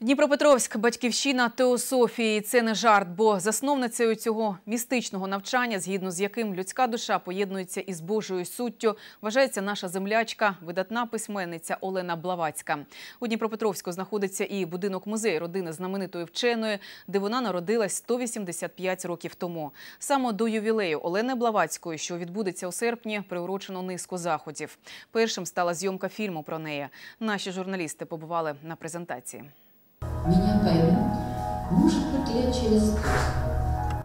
Дніпропетровськ, батьківщина теософії. Це не жарт, бо засновницею цього містичного навчання, згідно з яким людська душа поєднується із Божою суттю, вважається наша землячка, видатна письменниця Олена Блавацька. У Дніпропетровську знаходиться і будинок музей родини знаменитої вченої, де вона народилась 185 років тому. Саме до ювілею Олени Блавацької, що відбудеться у серпні, приурочено низку заходів. Першим стала зйомка фільму про неї. Наші журналісти побували на презентації. Меня поймут, может быть, лет через.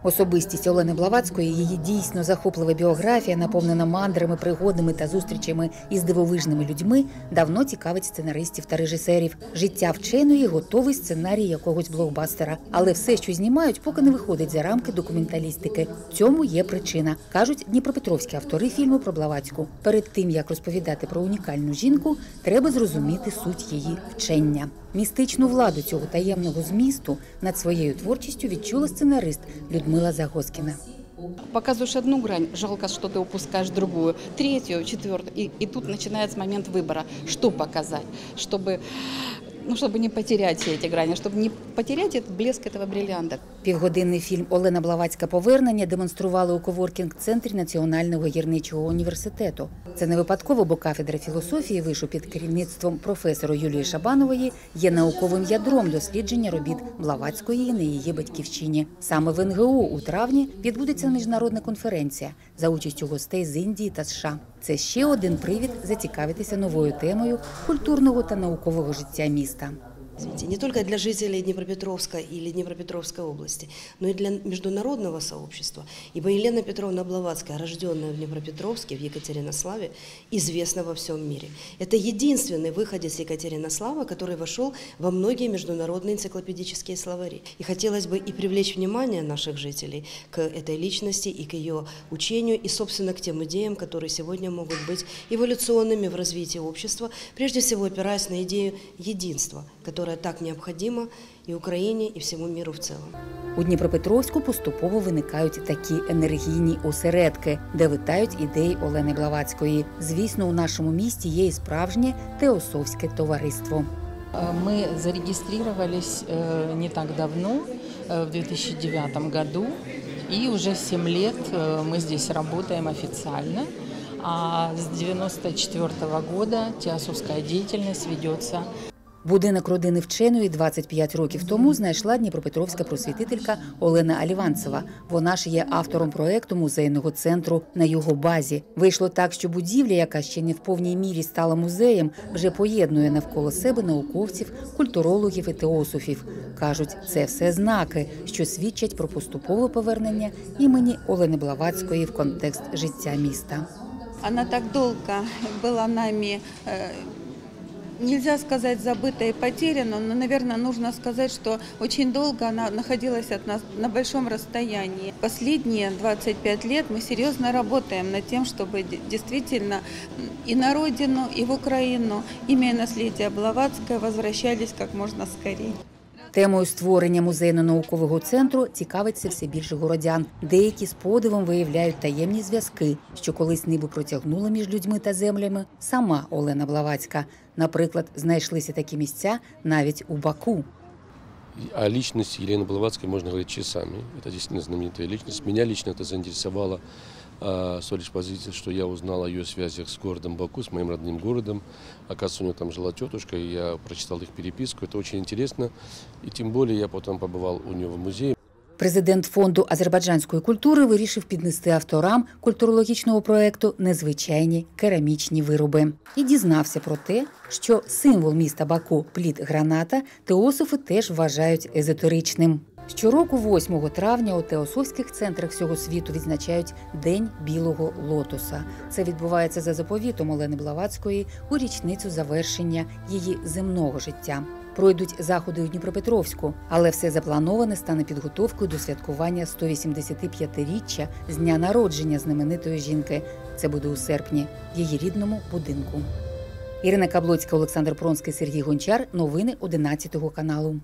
Особистість Олени Блаватської, її дійсно захоплива біографія, наповнена мандрами, пригодами та зустрічами із дивовижними людьми, давно цікавить сценаристів та режисерів. Життя вченої готовий сценарій якогось блокбастера. Але все, що знімають, поки не виходить за рамки документалістики. Цьому є причина, кажуть дніпропетровські автори фільму про Блаватську. Перед тим як розповідати про унікальну жінку, треба зрозуміти суть її вчення. Містичну владу цього таємного змісту над своєю творчістю відчула сценарист Людмила Загоскіна. Показываешь одну грань, жалко, что ты упускаешь другую, третью, четвертую. И, и тут начинается момент выбора, что показать, чтобы, ну, чтобы не потерять все эти грани, чтобы не потерять этот блеск этого бриллианта. Півгодинний фільм Олена Блавацька повернення демонстрували у коворкінг-центрі Національного гірничого університету. Це не випадково, бо кафедра філософії вишу під керівництвом професора Юлії Шабанової є науковим ядром дослідження робіт Блавацької на її батьківщині. Саме в НГУ у травні відбудеться міжнародна конференція за участю гостей з Індії та США. Це ще один привід зацікавитися новою темою культурного та наукового життя міста. Извините, не только для жителей Днепропетровска или Днепропетровской области, но и для международного сообщества. Ибо Елена Петровна Блаватская, рожденная в Днепропетровске, в Екатеринославе, известна во всем мире. Это единственный выходец Екатеринослава, который вошел во многие международные энциклопедические словари. И хотелось бы и привлечь внимание наших жителей к этой личности и к ее учению, и, собственно, к тем идеям, которые сегодня могут быть эволюционными в развитии общества, прежде всего опираясь на идею единства, которая так необходима и Украине, и всему миру в целом. У Дніпропетровську поступово виникають такі енергійні осередки, де витають ідеї Олени Блавацької. Звісно, у нашому місті є і справжнє теософське товариство. Э, Мы зарегистрировались э, не так давно, э, в 2009 году, и уже 7 лет э, мы здесь работаем официально. А с 1994 года теософская деятельность ведется Будинок родини вченої 25 років тому знайшла дніпропетровська просвітителька Олена Аліванцева. Вона ж є автором проекту музейного центру на його базі. Вийшло так, що будівля, яка ще не в повній мірі стала музеєм, вже поєднує навколо себе науковців, культурологів і теософів. кажуть, це все знаки, що свідчать про поступове повернення імені Олени Блаватської в контекст життя міста. Она так долго была нами, э, нельзя сказать забыта и потеряна, но, наверное, нужно сказать, что очень долго она находилась от нас на большом расстоянии. Последние 25 лет мы серьезно работаем над тем, чтобы де- действительно и на родину, и в Украину имя и наследие Блаватское возвращались как можно скорее. Темою створення музейно-наукового центру цікавиться все більше городян. Деякі з подивом виявляють таємні зв'язки, що колись ніби протягнула між людьми та землями сама Олена Блавацька. Наприклад, знайшлися такі місця навіть у Баку. О личности Елены Блаватской можно говорить часами. Это действительно знаменитая личность. Меня лично это заинтересовало а, с той лишь позиции, что я узнал о ее связях с городом Баку, с моим родным городом. Оказывается, у нее там жила тетушка, и я прочитал их переписку. Это очень интересно. И тем более я потом побывал у нее в музее. Президент фонду азербайджанської культури вирішив піднести авторам культурологічного проекту незвичайні керамічні вироби і дізнався про те, що символ міста Баку плід граната теософи теж вважають езотеричним. Щороку, 8 травня, у теософських центрах всього світу відзначають День білого лотоса. Це відбувається за заповітом Олени Блаватської у річницю завершення її земного життя. Пройдуть заходи у Дніпропетровську, але все заплановане стане підготовкою до святкування 185-річчя з дня народження знаменитої жінки. Це буде у серпні в її рідному будинку. Ірина Каблоцька, Олександр Пронський, Сергій Гончар. Новини 11 каналу.